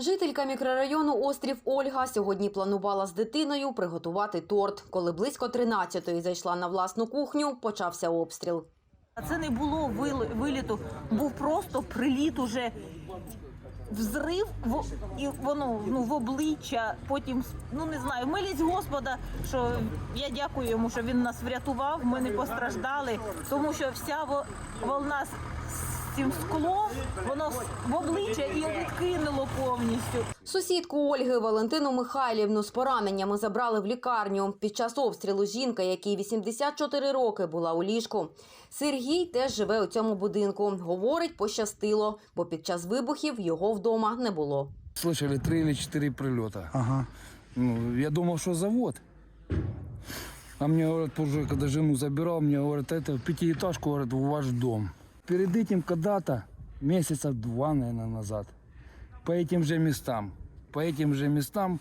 Жителька мікрорайону Острів Ольга сьогодні планувала з дитиною приготувати торт. Коли близько 13-ї зайшла на власну кухню, почався обстріл. Це не було виліту, був просто приліт уже. Взрив і воно ну, в обличчя, потім ну не знаю, милість Господа, що я дякую йому, що він нас врятував. Ми не постраждали, тому що вся во- волна цим склом, воно с- в обличчя і відкинуло повністю. Сусідку Ольги Валентину Михайлівну з пораненнями забрали в лікарню. Під час обстрілу жінка, якій 84 роки, була у ліжку. Сергій теж живе у цьому будинку. Говорить, пощастило, бо під час вибухів його вдома не було. Слышали три или четыре прилета. Ага. Ну, я думал, что завод. А мне говорят, позже, когда жену забирал, мне говорят, это пятиэтажку, говорят, в ваш дом. Перед этим когда-то, месяца два, наверное, назад, по этим же местам, по этим же местам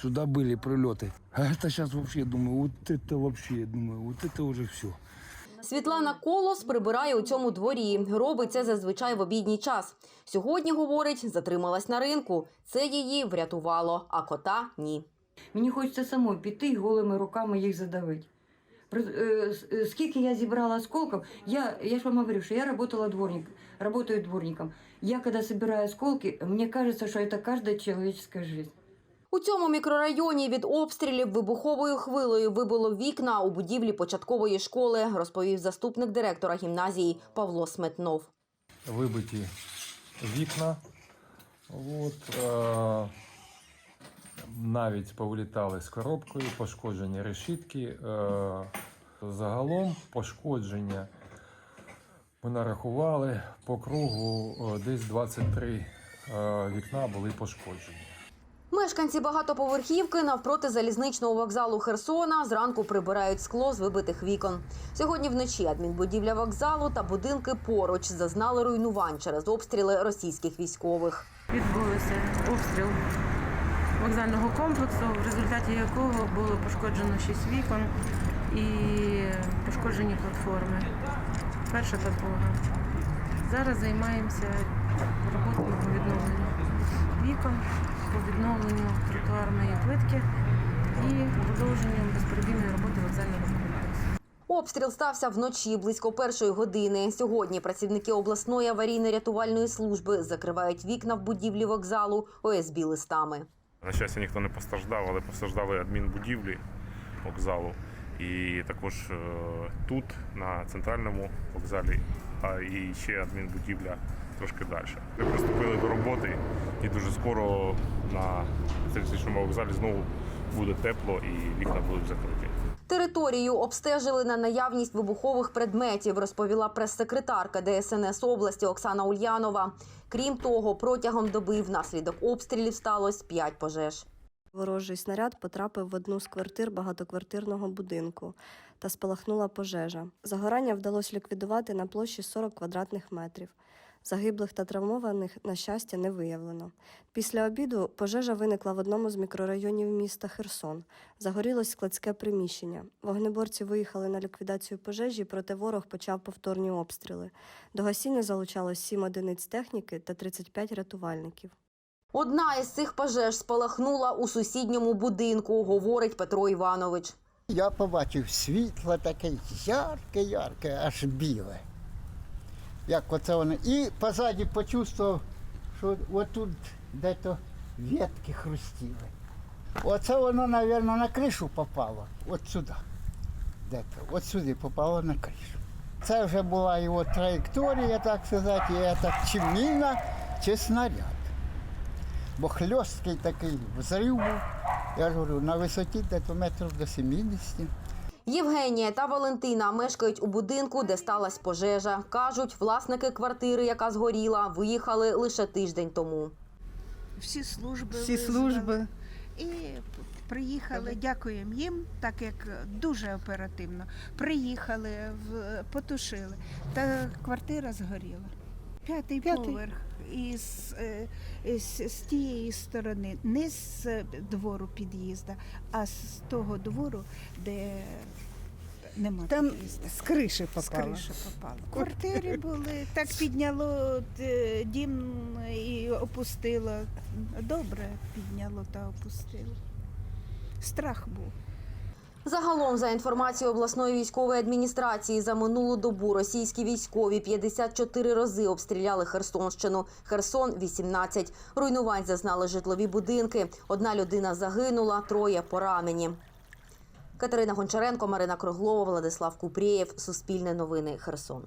сюда были прилеты. А это сейчас вообще, думаю, вот это вообще, думаю, вот это уже все. Світлана Колос прибирає у цьому дворі. Робить це зазвичай в обідній час. Сьогодні, говорить, затрималась на ринку. Це її врятувало, а кота ні. Мені хочеться самой піти і голими руками їх задавити. С- е, Скільки я зібрала осколків, я, я ж вам говорю, що я работала дворник, работаю дворником. Я когда собираю осколки, мне кажется, что это каждая человеческая жизнь. У цьому мікрорайоні від обстрілів вибуховою хвилею вибило вікна у будівлі початкової школи, розповів заступник директора гімназії Павло Сметнов. вибиті вікна. От, е, навіть повилітали з коробкою, пошкоджені решітки. Е, загалом пошкодження ми нарахували по кругу е, десь 23 е, вікна були пошкоджені. Мешканці багатоповерхівки навпроти залізничного вокзалу Херсона зранку прибирають скло з вибитих вікон. Сьогодні вночі адмінбудівля вокзалу та будинки поруч зазнали руйнувань через обстріли російських військових. відбувся обстріл вокзального комплексу, в результаті якого було пошкоджено 6 вікон і пошкоджені платформи. Перша та. Зараз займаємося роботами по відновленню вікон, по відновленню тротуарної плитки і продовженням безперебійної роботи вокзального комплексу. Обстріл стався вночі близько першої години. Сьогодні працівники обласної аварійно-рятувальної служби закривають вікна в будівлі вокзалу ОСБ листами. На щастя, ніхто не постраждав, але постраждали адмінбудівлі вокзалу. І також е, тут, на центральному вокзалі, а і ще адмінбудівля трошки далі. Ми приступили до роботи, і дуже скоро на центральному вокзалі знову буде тепло і вікна будуть закриті. Територію обстежили на наявність вибухових предметів, розповіла прес-секретарка ДСНС області Оксана Ульянова. Крім того, протягом доби внаслідок обстрілів сталося 5 пожеж. Ворожий снаряд потрапив в одну з квартир багатоквартирного будинку та спалахнула пожежа. Загорання вдалося ліквідувати на площі 40 квадратних метрів. Загиблих та травмованих, на щастя, не виявлено. Після обіду пожежа виникла в одному з мікрорайонів міста Херсон. Загорілось складське приміщення. Вогнеборці виїхали на ліквідацію пожежі, проте ворог почав повторні обстріли. До гасіння залучалось 7 одиниць техніки та 35 рятувальників. Одна із цих пожеж спалахнула у сусідньому будинку, говорить Петро Іванович. Я побачив світло таке ярке-ярке, аж біле. Як оце воно. І позаді почувствував, що отут де-то ветки хрустіли. Оце воно, мабуть, на кришу попало. От сюди. Де-то. От сюди попало на кришу. Це вже була його траєкторія, так сказати, і це чи міна, чи снаряд. Бо хльосткий такий взрив був. Я ж говорю, на висоті десь метрів до 70. Євгенія та Валентина мешкають у будинку, де сталася пожежа. Кажуть, власники квартири, яка згоріла, виїхали лише тиждень тому. всі служби. всі служби. І приїхали, дякуємо їм, так як дуже оперативно. Приїхали, в- потушили. Та квартира згоріла. П'ятий, П'ятий. поверх. І з, е, з, з тієї сторони, не з двору під'їзда, а з того двору, де Нема Там стихії. з криші З криші попало. Квартири були, так підняло е, дім і опустило. Добре підняло та опустило. Страх був. Загалом, за інформацією обласної військової адміністрації, за минулу добу російські військові 54 рази обстріляли Херсонщину. Херсон 18. Руйнувань зазнали житлові будинки. Одна людина загинула, троє поранені. Катерина Гончаренко, Марина Круглова, Владислав Купрієв. Суспільне новини. Херсон.